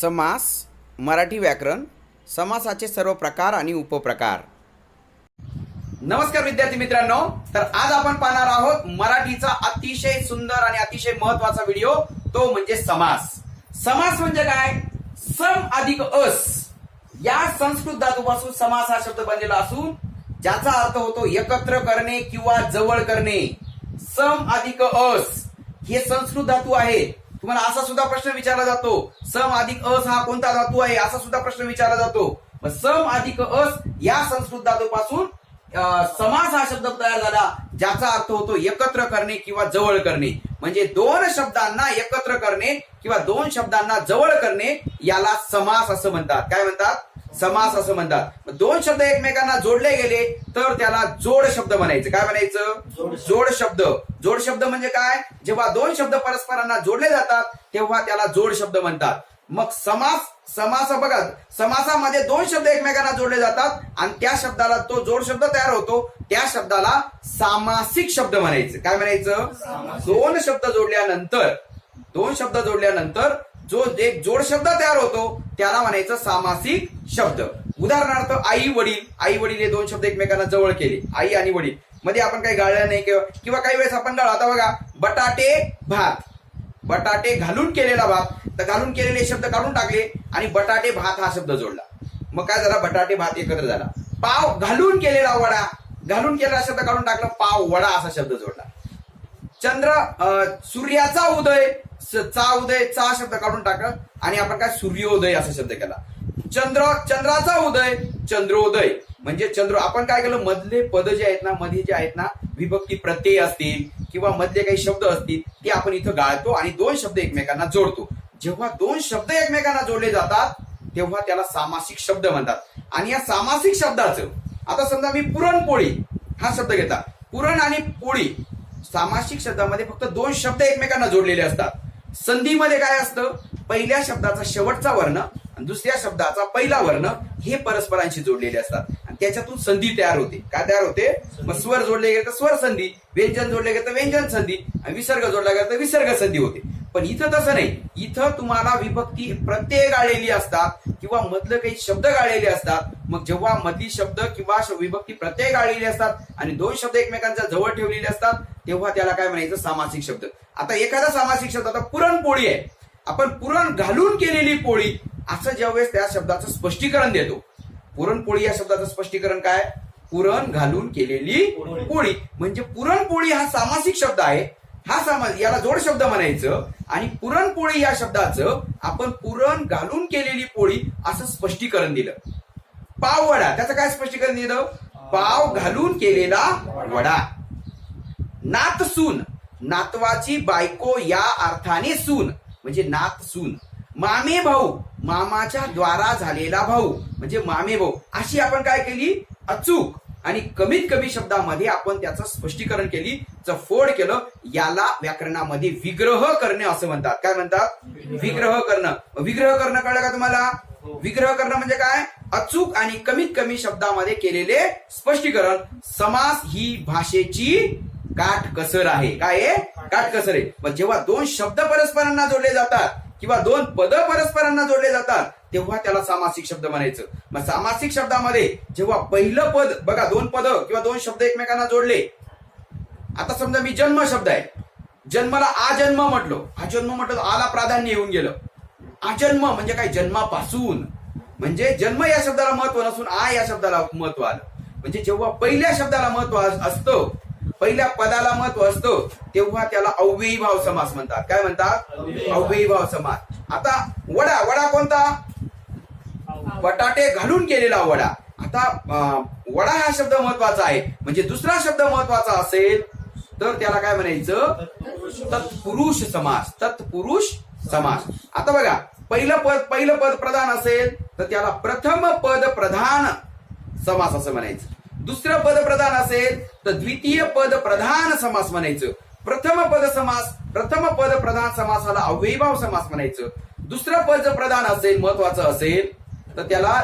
समास मराठी व्याकरण समासाचे सर्व प्रकार आणि उपप्रकार. नमस्कार विद्यार्थी मित्रांनो तर आज आपण पाहणार आहोत मराठीचा अतिशय सुंदर आणि अतिशय महत्त्वाचा व्हिडिओ तो म्हणजे समास. समास म्हणजे काय? सम अधिक अस. या संस्कृत धातूपासून समास हा शब्द बनलेला असून ज्याचा अर्थ होतो एकत्र करणे किंवा जवळ करणे. सम अधिक अस. हे संस्कृत धातू आहे तुम्हाला असा सुद्धा प्रश्न विचारला जातो. सम अधिक अस हा कोणता धातू आहे? असा सुद्धा प्रश्न विचारला जातो. मग सम अधिक अस या संस्कृत धातूपासून समास हा शब्द तयार झाला ज्याचा अर्थ होतो एकत्र करणे किंवा जवळ करणे. म्हणजे दोन शब्दांना एकत्र करणे किंवा दोन शब्दांना जवळ करणे याला समास असं म्हणतात. काय म्हणतात? समास असं म्हणतात. दोन शब्द एकमेकांना जोडले गेले तर त्याला जोड शब्द म्हणायचं. काय म्हणायचं? जोड शब्द. जोड शब्द. म्हणजे काय? जेव्हा दोन शब्द परस्परांना जोडले जातात तेव्हा त्याला जोड शब्द म्हणतात. मग समास समास बघा समासामध्ये दोन शब्द एकमेकांना जोडले जातात आणि त्या शब्दाला तो जोड शब्द तयार होतो. त्या शब्दाला सामासिक शब्द म्हणायचं. काय म्हणायचं? दोन शब्द जोडल्यानंतर दोन शब्द जोडल्यानंतर जो एक जोड शब्द तयार होतो त्याला म्हणायचं सामासिक शब्द. उदाहरणार्थ आई वडील. आई वडील हे दोन शब्द एकमेकांना जवळ केले. आई आणि वडील. मध्ये आपण काही गाळलं नाही किंवा किंवा काही वेळेस आपण गाळू आता बघा बटाटे भात. बटाटे घालून केलेला भात. तर घालून केलेले शब्द काढून टाकले आणि बटाटे भात हा शब्द जोडला. मग काय झाला? बटाटे भात एकत्र झाला. पाव घालून केलेला वडा. घालून केलेला शब्द काढून टाकला पाव वडा असा शब्द जोडला. चंद्र सूर्याचा उदय स- चा उदय चा शब्द काढून टाका आणि आपण काय सूर्योदय असा शब्द केला. चंद्र चंद्राचा उदय चंद्रोदय. म्हणजे चंद्र आपण काय केलं? मधले पद जे आहेत ना मध्ये जे आहेत ना विभक्ती प्रत्यय असतील किंवा मधले काही शब्द असतील ते आपण इथं गाळतो आणि दोन शब्द एकमेकांना जोडतो. जेव्हा दोन शब्द एकमेकांना जोडले जातात तेव्हा त्याला सामासिक शब्द म्हणतात. आणि या सामासिक शब्दाचं आता समजा मी पुरणपोळी हा शब्द घेता पुरण आणि पोळी सामासिक शब्दामध्ये फक्त दोन शब्द एकमेकांना जोडलेले असतात. संधीमध्ये काय असतं? पहिल्या शब्दाचा शेवटचा वर्ण आणि दुसऱ्या शब्दाचा पहिला वर्ण हे परस्परांशी जोडलेले असतात. आणि त्याच्यातून संधी तयार होते. काय तयार होते? मग स्वर जोडले गेले तर स्वर संधी व्यंजन जोडले गेले तर व्यंजन संधी आणि विसर्ग जोडला गेला तर विसर्ग संधी होते. पण इथं तसं नाही. इथं तुम्हाला विभक्ती प्रत्यय गाळलेली असतात किंवा मधलं काही शब्द गाळलेले असतात. मग जेव्हा मधली शब्द किंवा विभक्ती प्रत्यय गाळलेली असतात आणि दोन शब्द एकमेकांच्या जवळ ठेवलेले असतात तेव्हा त्याला काय म्हणायचं? सामासिक शब्द. आता एखादा सामासिक शब्द आता पुरणपोळी आहे. आपण पुरण घालून केलेली पोळी असं ज्यावेळेस त्या शब्दाचं स्पष्टीकरण देतो. पुरणपोळी या शब्दाचं स्पष्टीकरण काय? पुरण घालून केलेली पोळी. म्हणजे पुरणपोळी हा सामासिक शब्द आहे. हा समाज याला जोड शब्द म्हणायचं. आणि पुरणपोळी या शब्दाचं आपण पुरण घालून केलेली पोळी असं स्पष्टीकरण दिलं. पाव वडा. त्याचं काय स्पष्टीकरण दिलं? पाव. घालून केलेला वडा. नात सून. नातवाची बायको या अर्थाने सून. म्हणजे नात सून. मामे भाऊ मामाच्या द्वारा झालेला भाऊ. म्हणजे मामे भाऊ. अशी आपण काय केली? अचूक. आणि कमीत कमी शब्दामध्ये आपण त्याचं स्पष्टीकरण केली. फोड केलं. याला व्याकरणामध्ये विग्रह करणे असं म्हणतात. काय म्हणतात? विग्रह करणं. विग्रह करणं कळलं का तुम्हाला? विग्रह करणं म्हणजे काय? अचूक आणि कमीत कमी शब्दामध्ये केलेले स्पष्टीकरण. समास ही भाषेची काटकसर आहे. काय आहे? काटकसर आहे. पण जेव्हा दोन शब्द परस्परांना जोडले जातात किंवा दोन पद परस्परांना जोडले जातात तेव्हा त्याला सामासिक शब्द म्हणायचं. मग सामासिक शब्दामध्ये जेव्हा पहिलं पद बघा दोन पद किंवा दोन शब्द एकमेकांना जोडले. आता समजा मी जन्म शब्द आहे. जन्माला आजन्म म्हटलो. आजन्म म्हटलं आला प्राधान्य येऊन गेलं. आजन्म म्हणजे काय? जन्मापासून. म्हणजे जन्म या शब्दाला महत्त्व नसून आ या शब्दाला महत्त्व आलं. म्हणजे जेव्हा पहिल्या शब्दाला महत्त्व अस- असतं पहिल्या पदाला महत्त्व असतं तेव्हा त्याला अव्ययी भाव समास म्हणतात. काय म्हणतात? अव्ययी भाव समास. आता वडा वडा कोणता? बटाटे घालून केलेला वडा. आता वडा हा शब्द महत्त्वाचा आहे. म्हणजे दुसरा शब्द महत्त्वाचा असेल तर त्याला काय म्हणायचं? तत्पुरुष समास. तत्पुरुष समास. आता बघा पहिलं पद पहिलं पद प्रधान असेल तर त्याला प्रथम पद प्रधान समास असं म्हणायचं. दुसरं पद प्रधान असेल तर द्वितीय पद प्रधान समास म्हणायचं. प्रथम पद समास प्रथम पद प्रधान समासाला अव्ययीभाव समास म्हणायचं. दुसरं पद प्रधान असेल महत्वाचं असेल तर त्याला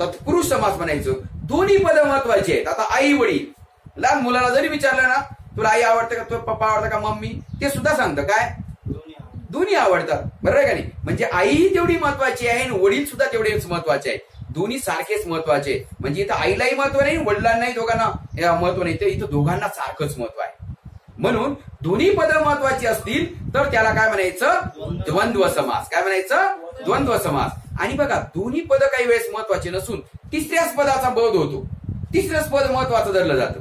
तत्पुरुष समास म्हणायचं. दोन्ही पद महत्वाची आहेत. आता आई वडील. लहान मुलाला जरी विचारलं ना तुला आई आवडते का तुला पप्पा आवडतं का मम्मी? ते सुद्धा सांगतं. काय? दोन्ही आवडतात बरोबर आहे का नाही? म्हणजे आई तेवढी महत्वाची आहे आणि वडील सुद्धा तेवढेच महत्त्वाचे आहे दोन्ही सारखेच महत्त्वाचे. म्हणजे इथं आईलाही महत्त्व नाही वडिलांनाही दोघांना महत्त्व नाही. तर इथं दोघांना सारखंच महत्त्व आहे. म्हणून दोन्ही पद महत्वाची असतील तर त्याला काय म्हणायचं? द्वंद्व समास. काय म्हणायचं? द्वंद्व समास. आणि बघा दोन्ही पद काही वेळेस महत्त्वाचे नसून तिसऱ्याच पदाचा बोध होतो. तिसरंच पद महत्वाचं धरलं जातं.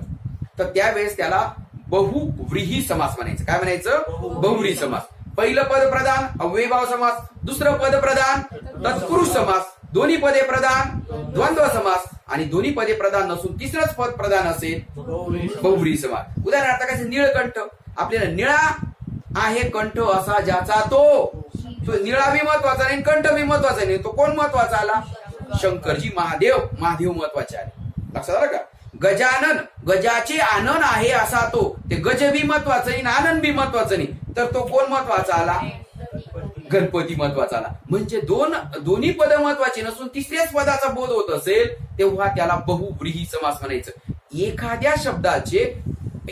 तर त्यावेळेस त्याला बहुव्रीही समास म्हणायचं. काय म्हणायचं? बहुव्रीही समास. पहिलं पद प्रधान अव्ययभाव समास. दुसरं पद प्रधान तत्पुरुष समास. दोन्ही पदे प्रधान द्वंद्व समास आणि दोन्ही पदे प्रधान नसून तिसरंच पद प्रधान असेल बहुरी समास. उदाहरणार्थ कसं निळकंठ आपल्याला निळा आहे कंठ असा ज्याचा तो निळा बी महत्त्वाचा नाही कंठ बी महत्त्वाचा नाही. तो कोण महत्त्वाचा आला? शंकरजी महादेव. महादेव महत्त्वाचे आले. लक्षात आलं का? गजानन. गजाचे आनंद आहे असा तो. ते गज बी महत्वाचं नाही आनंद बी महत्वाचं नाही. तर तो कोण महत्त्वाचा आला? गणपती महत्त्वाचा आला म्हणजे दोन दोन्ही पद महत्वाची नसून तिसऱ्याच पदाचा बोध होत असेल तेव्हा त्याला बहुव्रीही समास म्हणायचं. एखाद्या शब्दाचे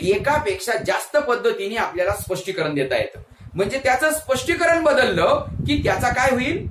एकापेक्षा जास्त पद्धतीने आपल्याला स्पष्टीकरण देता येतं. म्हणजे त्याचं स्पष्टीकरण बदललं की त्याचा काय होईल?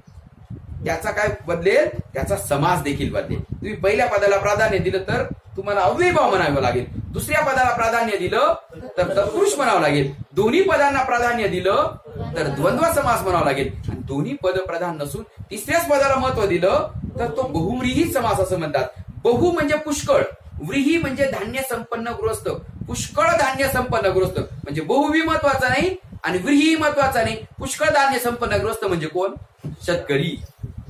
त्याचा काय बदलेल? त्याचा समास देखील बदलेल. तुम्ही पहिल्या पदाला प्राधान्य दिलं तर तुम्हाला अव्ययभाव म्हणावं लागेल. दुसऱ्या पदाला प्राधान्य दिलं तर तत्पुरुष म्हणावं लागेल. दोन्ही पदांना प्राधान्य दिलं तर द्वंद्व समास म्हणावा लागेल. आणि दोन्ही पद प्रधान नसून तिसऱ्याच पदाला महत्त्व दिलं तर तो बहुव्रीही समास असं म्हणतात. बहु म्हणजे पुष्कळ व्रीही म्हणजे धान्य संपन्न गृहस्थ. पुष्कळ धान्य संपन्न गृहस्थ म्हणजे बहुवी महत्त्वाचा नाही आणि व्रीही महत्त्वाचा नाही. पुष्कळ धान्य संपन्न गृहस्थ म्हणजे कोण? शेतकरी.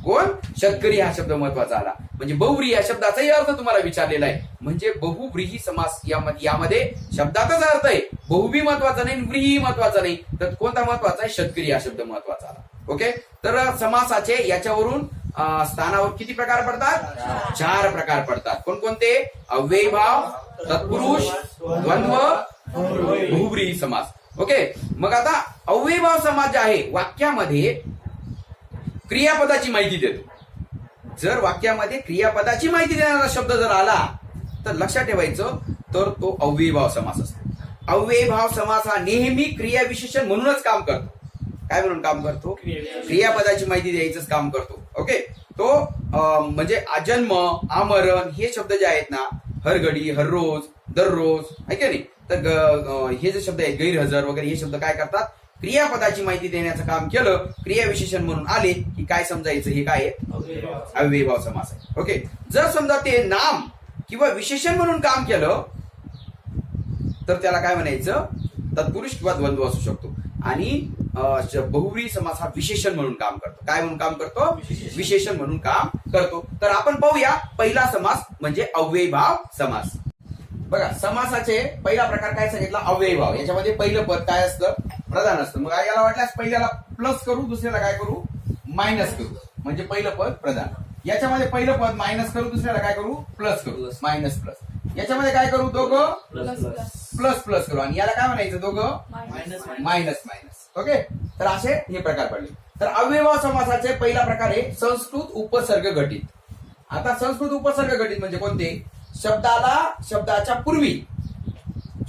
कोण? शतकरी हा शब्द महत्त्वाचा आला. म्हणजे बहुव्री या शब्दाचाही अर्थ तुम्हाला विचारलेला आहे. म्हणजे बहुव्रीही समास यामध्ये शब्दाचाच अर्थ आहे. बहुवी महत्त्वाचा नाही व्रीही महत्त्वाचा नाही. तर कोणता महत्त्वाचा आहे? शतकरी हा शब्द महत्त्वाचा आला. ओके? तर समासाचे याच्यावरून स्थानावर किती प्रकार पडतात? चार प्रकार पडतात. कोणकोणते? अव्ययभाव तत्पुरुष द्वंद्व बहुव्रीही समास. ओके? मग आता अव्ययभाव समास जे आहे वाक्यामध्ये क्रियापदाची माहिती देतो. जर वाक्यामध्ये क्रियापदाची माहिती देणारा शब्द जर आला तर लक्षात ठेवायचं तर तो अव्ययभाव समास असतो. अव्ययभाव समास हा नेहमी क्रियाविशेषण म्हणूनच काम करतो. काय म्हणून काम करतो? क्रियापदाची माहिती द्यायचंच काम करतो. ओके? तो म्हणजे अजन्म आमरण हे शब्द जे आहेत ना हरघडी हररोज दररोज आहे की नाही? तर हे जे शब्द आहेत गैरहजर वगैरे हे शब्द काय करतात? क्रियापदाची माहिती देण्याचं काम केलं क्रियाविशेषण म्हणून आले की काय समजायचं हे काय आहे? अव्ययभाव. समास आहे. ओके जर समजा ते नाम किंवा विशेषण म्हणून काम केलं तर त्याला काय म्हणायचं? तत्पुरुष किंवा द्वंद्व असू शकतो. आणि बहुव्रीही समास हा विशेषण म्हणून काम करतो. काय म्हणून काम करतो? विशेषण म्हणून काम करतो. तर आपण पाहूया पहिला समास म्हणजे अव्ययभाव समास. बघा समासाचे पहिला प्रकार काय सांगितला? अव्ययभाव. याच्यामध्ये पहिलं पद काय असतं? प्रधान असतं. मग याला वाटल्यास पहिल्याला प्लस करू दुसऱ्याला काय करू? मायनस करू. म्हणजे पहिलं पद प्रधान. याच्यामध्ये पहिलं पद मायनस करू दुसऱ्याला काय करू? प्लस करू. मायनस प्लस याच्यामध्ये काय करू? दोघं? प्लस प्लस करू. आणि याला काय म्हणायचं? दोघं? मायनस मायनस ओके तर असे हे प्रकार पडले. तर अव्ययभाव समासाचे पहिला प्रकार आहे संस्कृत उपसर्ग घटित. आता संस्कृत उपसर्ग घटित म्हणजे कोणते? शब्दाला शब्दाच्या पूर्वी.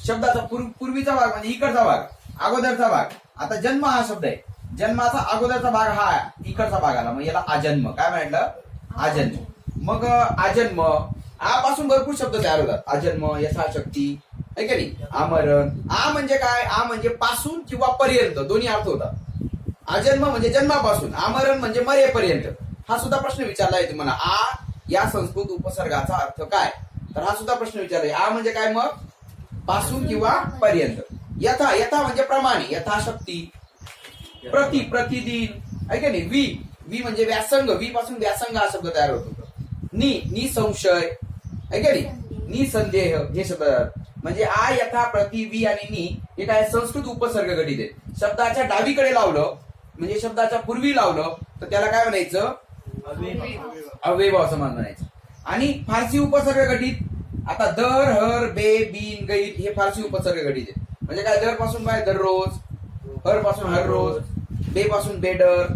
शब्दाचा पूर्व- पूर्वीचा भाग म्हणजे इकडचा भाग अगोदरचा भाग. आता जन्म हा शब्द आहे. जन्माचा अगोदरचा भाग हा इकडचा भाग आला. मग याला आजन्म. काय म्हटलं? आजन्म. मग आजन्म आपासून भरपूर शब्द तयार होतात. आजन्म यथाशक्ती आहे का नाही? आमरण. आ म्हणजे काय? आ म्हणजे पासून किंवा पर्यंत. दोन्ही अर्थ होतात. आजन्म म्हणजे जन्मापासून. आमरण म्हणजे मरेपर्यंत. हा सुद्धा प्रश्न विचारला आहे तुम्हाला आ या संस्कृत उपसर्गाचा अर्थ काय? तर हा सुद्धा प्रश्न विचारलाय आ म्हणजे काय मग? पासून किंवा पर्यंत. यथा यथा म्हणजे प्रमाणे. यथाशक्ती प्रति प्रतिदिन. आहे का नाही? वी. वी म्हणजे व्यासंग. वी पासून व्यासंग हा शब्द तयार होतो. नि निसंशय. आहे का नाही? निसंदेह. हे शब्द. म्हणजे आ यथा प्रति वी आणि नि हे काय? संस्कृत उपसर्ग घटित आहे शब्दाच्या डावीकडे लावलं म्हणजे शब्दाच्या पूर्वी लावलं तर त्याला काय म्हणायचं? अव्ययभाव. समान म्हणायचं. आणि फारसी उपसर्ग घटित आता दर हर बे बिन गैर हे फारसी उपसर्ग घटित आहे म्हणजे काय? दरपासून काय? दररोज हरपासून हर रोज. बे पासून बेडर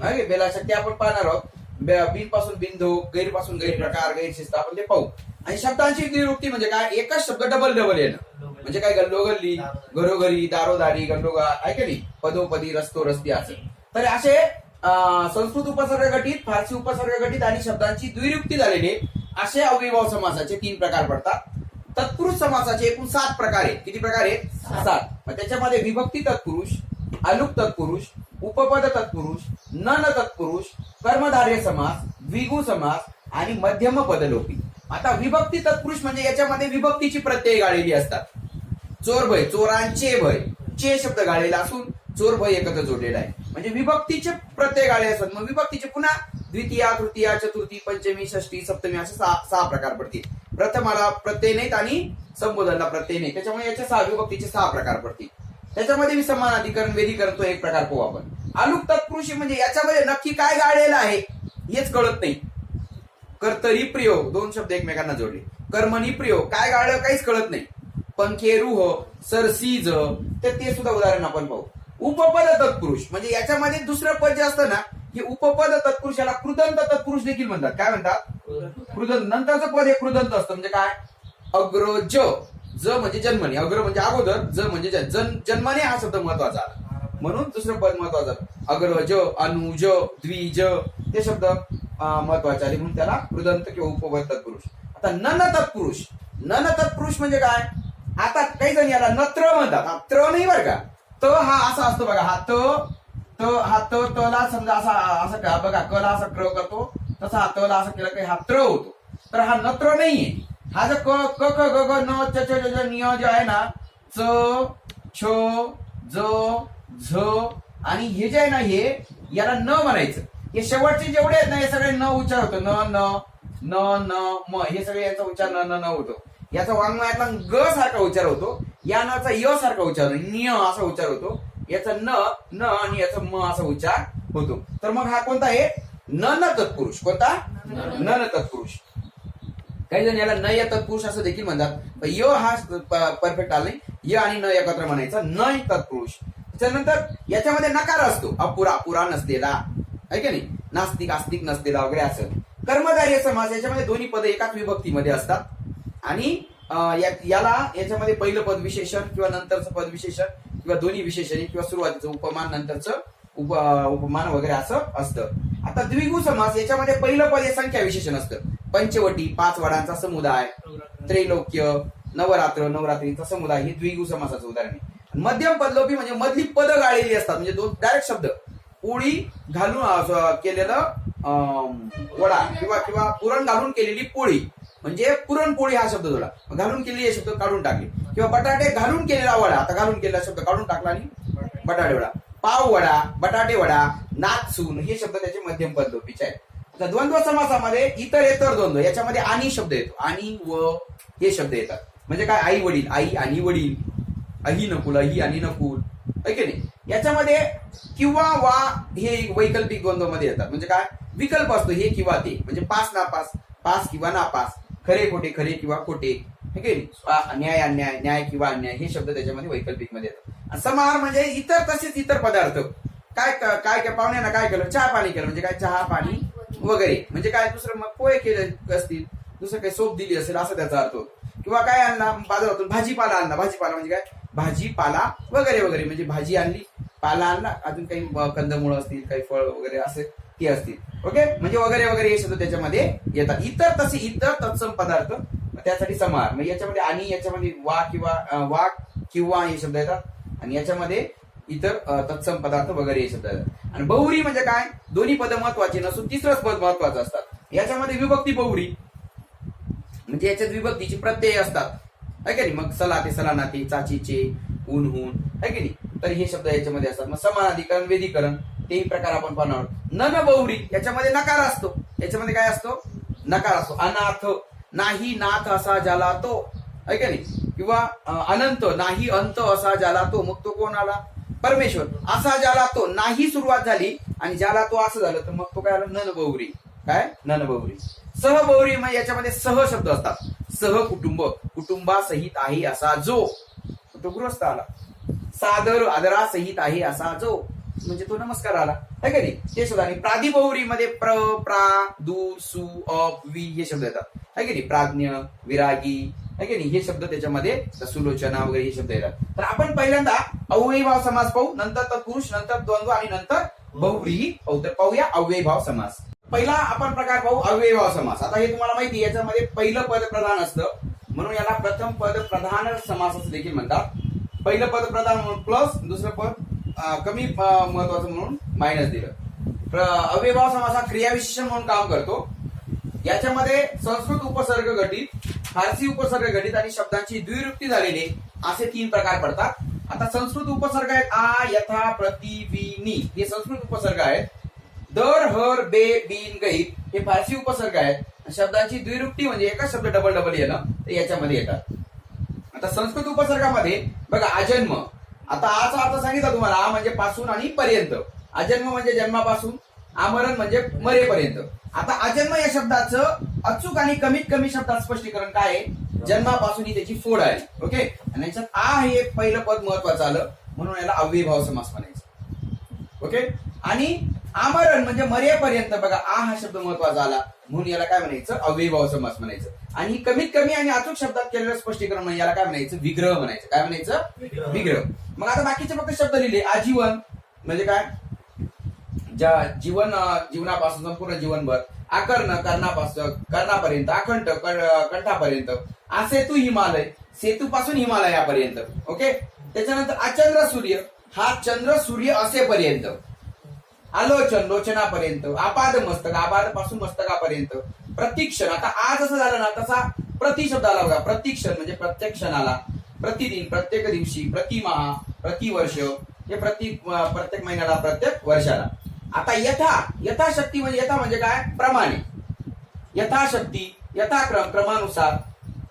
आहे बेला आपण पाहणार आहोत. बिनपासून बिंदू गैरपासून गैर प्रकार गैर शिस्त आपण ते पाहू. आणि शब्दांची निरुक्ती म्हणजे काय? एकच शब्द डबल डबल येणं. म्हणजे काय? गल्लोगल्ली घरोघरी दारोदारी गल्लोगा ऐकली का नाही? पदोपदी रस्तो रस्ती असं. तर असे संस्कृत उपसर्ग गठीत फारसी उपसर्ग गठीत आणि शब्दांची द्विरुक्ती झालेले असे अव्ययभाव समासाचे तीन प्रकार पडतात. तत्पुरुष समासाचे एकूण सात प्रकार आहेत. किती प्रकार आहेत? सात. त्याच्यामध्ये विभक्ती तत्पुरुष अलुक तत्पुरुष उपपद तत्पुरुष नन तत्पुरुष कर्मधार्य समास द्विगु समास आणि मध्यम पदलोपी. आता विभक्ती तत्पुरुष म्हणजे याच्यामध्ये विभक्तीची प्रत्यय गाळलेली असतात. चोर भय चोरांचे भय चे शब्द गाळलेला असून चोर भय एकत्र जोडलेला आहे. म्हणजे विभक्तीचे प्रत्येक गाळे असतात. मग विभक्तीचे पुन्हा द्वितीया तृतीया चतुर्थी पंचमी षष्टी सप्तमी असे सहा प्रकार पडतील. प्रथमाला प्रत्यय नाहीत आणि संबोधनला प्रत्यय नाही त्याच्यामुळे याच्या सहा विभक्तीचे सहा प्रकार पडतील. त्याच्यामध्ये मी समान अधिकरण वेदीकरण तो एक प्रकार पाहू आपण. आलुक तत्पुरुषी म्हणजे याच्यामध्ये नक्की काय गाळलेलं आहे? हेच कळत नाही. कर्तरी प्रयोग दोन शब्द एकमेकांना जोडले. कर्मणी प्रयोग काय गाळलं काहीच कळत नाही. पंखे रुह सरसीज तर ते सुद्धा उदाहरण आपण पाहू. उपपद तत्पुरुष. म्हणजे याच्यामध्ये दुसरं पद जे असतं ना हे उपपद तत्पुरुष याला कृदंत तत्पुरुष देखील म्हणतात. काय म्हणतात? कृदंत. नंतरचं पद हे कृदंत असतं. म्हणजे काय? अग्रज ज म्हणजे जन्मने अग्र म्हणजे अगोदर ज म्हणजे जन. जन्मने हा शब्द महत्त्वाचा. आला म्हणून दुसरं पद महत्वाचं. अग्रज अनुज द्विज हे शब्द महत्त्वाचे आले म्हणून त्याला कृदंत किंवा उपपद तत्पुरुष. आता नन तत्पुरुष. नन तत्पुरुष म्हणजे काय? आता काही जण याला नत्र म्हणतात. त्र नाही बरं का? त हा असा असतो बघा हा त त हा त तला समजा असा असं बघा कला असा क्र करतो तसा हा तला असं केलं की हा त्र होतो. तर हा नत्र नाहीये. हा जो क क क ग ग न च च ज ज निय जो आहे ना च छ ज झ आणि हे जे आहे ना हे याला न म्हणायचं. हे शेवटचे जेवढे आहेत ना हे सगळे न उच्चार होतो. न न न न म हे सगळे याचा उच्चार न न न होतो. याचा वाङ्मयातला ग सारखा उच्चार होतो या नचा य सारखा उच्चार होतो निय असा उच्चार होतो याचा न न आणि याचा म असा उच्चार होतो. तर मग हा कोणता आहे? न न तत्पुरुष. कोणता? न न तत्पुरुष. काही जण याला न या तत्पुरुष असं देखील म्हणतात. य हा परफेक्ट आला नाही. य आणि न एकत्र म्हणायचा न तत्पुरुष. त्याच्यानंतर याच्यामध्ये नकार असतो. अपुरा अपुरा नसलेला. आहे की नाही? नास्तिक आस्तिक नसलेला वगैरे असं. कर्मधार्य समास याच्यामध्ये दोन्ही पद एकाच विभक्तीमध्ये असतात. आणि या- याला याच्यामध्ये पहिलं पद विशेषण किंवा नंतरचं पद विशेषण किंवा दोन्ही विशेषणे किंवा सुरुवातीचं उपमान नंतरचं उप उपमान वगैरे असं असतं. आता द्विगु समास याच्यामध्ये पहिलं पद हे संख्या विशेषण असतं. पंचवटी पाच वडांचा समुदाय त्रैलोक्य नवरात्र नवरात्रीचा समुदाय हे द्विगु समासाचं उदाहरण आहे. मध्यम पदलोपी म्हणजे मधली पद गाळलेली असतात. म्हणजे दोन डायरेक्ट शब्द. पोळी घालून केलेलं अं, वडा किंवा किंवा पुरण घालून केलेली पोळी. म्हणजे पुरणपोळी हा शब्द झाला घालून केलेली हे शब्द काढून टाकले. किंवा बटाटे घालून केलेला वडा. आता घालून केलेला शब्द काढून टाकला आणि बटाटे वडा. पाव वडा बटाटे वडा नाचून हे शब्द त्याचे मध्यम पदलोपीचे आहेत. तर द्वंद्व समासामध्ये इतर इतर द्वंद्व याच्यामध्ये आणि शब्द येतो. आणि व हे शब्द येतात. म्हणजे काय? आई वडील. आई आणि वडील. अही नकुल अही आणि नकुल. है नाही? याच्यामध्ये किंवा वा हे वैकल्पिक द्वंद्वमध्ये येतात. म्हणजे काय? विकल्प असतो हे किंवा ते. म्हणजे पास नापास. पास किंवा नापास. खरे खोटे खरे किंवा खोटे न्याय अन्याय न्याय किंवा अन्याय हे शब्द त्याच्यामध्ये वैकल्पिकमध्ये येतात समाहार म्हणजे इतर तसेच इतर पदार्थ. काय काय काय पाहुण्यांना काय केलं? चहा पाणी केलं. म्हणजे काय चहा पाणी वगैरे. म्हणजे काय दुसरं मग पोहे केले असतील दुसरं काही सोप दिली असेल असं त्याचा अर्थ. किंवा काय आणला? बाजारातून भाजीपाला आणला. भाजीपाला म्हणजे काय? भाजीपाला वगैरे वगैरे. म्हणजे भाजी आणली पाला आणला. अजून काही कंदमुळं असतील काही फळ वगैरे असे ते असतील. ओके? म्हणजे वगैरे वगैरे हे शब्द त्याच्यामध्ये येतात. इतर तसे इतर तत्सम पदार्थ त्यासाठी समार म्हणजे याच्यामध्ये आणि याच्यामध्ये वा किंवा वा किंवा हे शब्द येतात. आणि याच्यामध्ये इतर तत्सम पदार्थ वगैरे हे शब्द येतात. आणि बहुरी म्हणजे काय? दोन्ही पद महत्त्वाचे नसून तिसरंच पद महत्वाचं असतात. याच्यामध्ये विभक्ती बहुरी. म्हणजे याच्यात विभक्तीची प्रत्यय असतात. है की नाही? मग सलाते सलानाते चाचीचे उन्हून है की नाही? तर हे शब्द याच्यामध्ये असतात. मग समानाधिकरण वेदीकरण तेही प्रकार आपण पाहणार नन न बहुरी याच्यामध्ये नकार असतो. याच्यामध्ये काय असतो? नकार असतो. अनाथ. नाही नाथ असा ज्याला तो. है का नाही? किंवा अनंत. नाही अंत असा ज्याला तो. मग तो कोण आला परमेश्वर. असा ज्याला तो. नाही सुरुवात झाली आणि ज्याला तो असं झालं तर मग तो काय आला नन बहुरी. काय? नन बहुरी. सहबहुरी म्हणजे याच्यामध्ये सह शब्द असतात. सह कुटुंब. कुटुंबासहित आहे असा जो. तो गृहस्थ आला. सादर आदरासहित आहे असा जो. म्हणजे तो नमस्कार आला. है का नाही? ते शब्द आणि प्रादिबहुरीमध्ये प्र प्रा दु सु अप वी हे शब्द येतात. है की नाही? प्राज्ञ विरागी आहे की नाही? हे शब्द त्याच्यामध्ये सुलोचना वगैरे हे शब्द येतात. तर आपण पहिल्यांदा अव्ययीभाव समास पाहू. नंतर तत्पुरुष नंतर द्वंद्व आणि नंतर बहुव्रीही पाहू. तर पाहूया अव्ययीभाव समास. पहिला आपण प्रकार पाहू अव्ययीभाव समास. आता हे तुम्हाला माहिती याच्यामध्ये पहिलं पद प्रधान असतं. म्हणून याला प्रथम पद प्रधान समास असं देखील म्हणतात. पहिलं पद प्रधान म्हणून प्लस दुसरं पद कमी महत्वाचं म्हणून मायनस दिलं. प्र- अव्ययभाव समास हा क्रियाविशेषण म्हणून काम करतो. याच्यामध्ये संस्कृत उपसर्ग घटित फारसी उपसर्ग घटित आणि शब्दांची द्विरुक्ती झालेली असे तीन प्रकार पडतात. आता संस्कृत उपसर्ग आहेत आ यथा प्रतिविनी हे संस्कृत उपसर्ग आहेत. दर हर बे बीन गैत हे फारसी उपसर्ग आहेत. शब्दांची द्विरुक्ती म्हणजे एकाच शब्द डबल डबल येणं ते याच्यामध्ये येतात. आता संस्कृत उपसर्गामध्ये बघा आजन्म. आता आचा अर्थ सांगितला तुम्हाला आ म्हणजे पासून आणि पर्यंत. अजन्म म्हणजे जन्मापासून आमरण म्हणजे मरेपर्यंत. आता अजन्म या शब्दाचं अचूक आणि कमीत कमी शब्दात स्पष्टीकरण काय आहे? जन्मापासून ही त्याची फोड आहे. ओके? आणि याच्यात आ हे पहिलं पद महत्वाचं आलं म्हणून याला अव्ययभाव समास म्हणायचं. ओके? आणि आमरण म्हणजे मरेपर्यंत बघा आ हा शब्द महत्त्वाचा आला. म्हणून याला काय म्हणायचं? अव्ययभाव समास म्हणायचं. आणि कमीत कमी आणि अचूक शब्दात केलेलं स्पष्टीकरण म्हणजे याला काय म्हणायचं? विग्रह म्हणायचं. काय म्हणायचं? विग्रह. मग आता बाकीचे फक्त शब्द लिहिले. आजीवन म्हणजे काय? ज्या जीवन जीवनापासून संपूर्ण जीवनभर आकर्ण कर्णापासून कर्णापर्यंत अखंड कंठापर्यंत आ सेतू हिमालय सेतू पासून हिमालयापर्यंत. ओके? त्याच्यानंतर अचंद्र सूर्य. हा चंद्र सूर्य असेपर्यंत. आलोचन लोचनापर्यंत आपाद मस्तक आपादपासून मस्तकापर्यंत. प्रतिक्षण आता आज असं झालं ना तसा प्रति आला बघा प्रतिक्षण म्हणजे प्रत्येक क्षणाला प्रतिदिन प्रत्येक दिवशी प्रतिमाह प्रतिवर्ष हे प्रति प्रत्येक महिन्याला प्रत्येक वर्षाला. आता यथा यथाशक्ती म्हणजे यथा म्हणजे काय? प्रमाणे. यथाशक्ती यथाक्रम क्रमानुसार.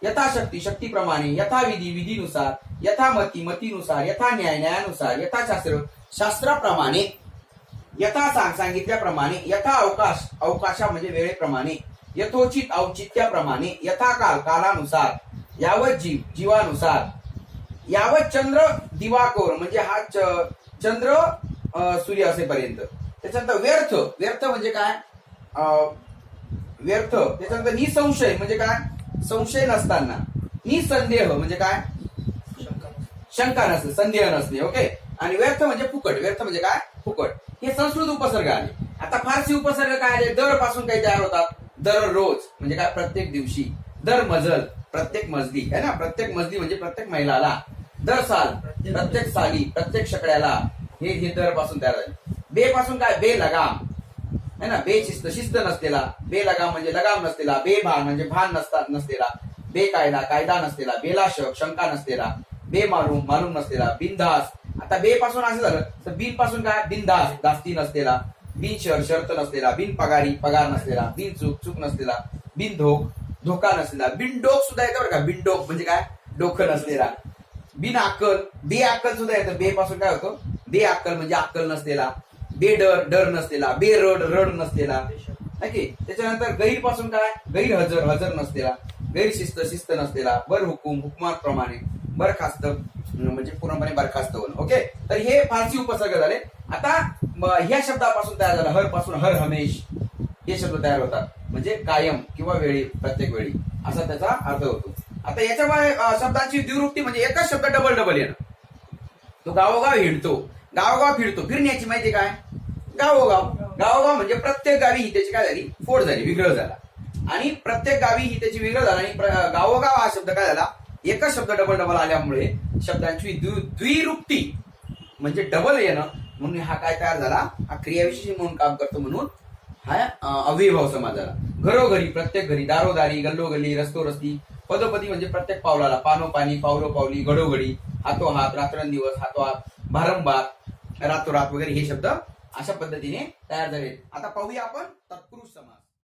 यथाशक्ती शक्तीप्रमाणे. यथाविधी विधीनुसार. यथामती मतीनुसार. यथा न्याय न्यायानुसार. यथाशास्त्र शास्त्राप्रमाणे. यथा सांग सांगितल्याप्रमाणे यथा अवकाश अवकाशा म्हणजे वेळेप्रमाणे यथोचित औचित्याप्रमाणे यथाकाल कालानुसार यावत जीव जीवानुसार. यावत चंद्र दिवाकोर म्हणजे हा चंद्र सूर्य असेपर्यंत. त्याच्यानंतर व्यर्थ व्यर्थ म्हणजे काय? व्यर्थ. त्याच्यानंतर निसंशय म्हणजे काय? संशय नसताना. निसंदेह म्हणजे काय? शंका नसते. संदेह नसणे ओके? आणि व्यर्थ म्हणजे फुकट. व्यर्थ म्हणजे काय? फुकट. हे संस्कृत उपसर्ग आले. आता फारसी उपसर्ग काय आले? दरपासून काही तयार होतात. दररोज म्हणजे काय? प्रत्येक दिवशी. दर मजल प्रत्येक मजली है ना? प्रत्येक मजली म्हणजे प्रत्येक महिलाला. दर साल प्रत्येक साली प्रत्येक शकड्याला हे हे दरपासून तयार झाले. बे पासून काय? बे लगाम. है ना? बे शिस्त शिस्त नसलेला बे लगाम म्हणजे लगाम नसलेला बेभान म्हणजे भान नसता नसलेला बेकायदा कायदा नसलेला बेलाशक शंका नसलेला बेमालूम मालूम नसलेला बिनधास आता बे पासून असं झालं तर बिनपासून काय? बिनधास दास्ती नसलेला बिन शर शर्त नसलेला बिन पगारी पगार नसलेला बिन चूक चूक नसलेला बिन धोक धोका नसलेला बिन डोक सुद्धा येतं बरं का? बिन डोक म्हणजे काय? डोकं नसलेला. बिन अक्कल बे अक्कल सुद्धा येतं. बे पासून काय होतं? बे अक्कल म्हणजे अक्कल नसलेला बे डर नसलेला बे रड रड नसलेला. ओके त्याच्यानंतर गैरपासून काय? गैर हजर हजर नसलेला. गैरशिस्त शिस्त नसलेला. बर हुकूम हुकुमाप्रमाणे बरखास्त म्हणजे पूर्णपणे बरखास्त होणं ओके तर हे फारसी उपसर्ग झाले. आता ह्या शब्दापासून तयार झाला. हरपासून हर हमेश. हे शब्द तयार होतात. म्हणजे कायम किंवा वेळी प्रत्येक वेळी. असा त्याचा अर्थ होतो. आता याच्यामुळे शब्दाची शब्दांची म्हणजे एकच शब्द डबल डबल येणं. तो गावोगाव हिंडतो. गावोगाव फिरतो. फिरण्याची माहिती काय? गावोगाव. गावोगाव म्हणजे प्रत्येक गावी ही त्याची काय झाली? फोड झाली. विग्रह झाला. आणि प्रत्येक गावी ही त्याची विग्रह झाला आणि गावोगाव हा शब्द काय झाला? एकच शब्द डबल डबल आल्यामुळे शब्दांची द्विरुक्ती म्हणजे डबल येणं म्हणून हा काय तयार झाला? हा क्रियाविशेष म्हणून काम करतो म्हणून हा अं, समाजाला. घरोघरी प्रत्येक घरी दारोदारी गल्लोगल्ली रस्तो रस्ती पदोपदी म्हणजे प्रत्येक पावलाला पानोपानी पावलो पावली घडोघडी हातोहात रात्रंदिवस हातोहात भारंभार रातोरात वगैरे हे शब्द अशा पद्धतीने तयार झाले. आता पाहूया आपण तत्पुरुष समाज.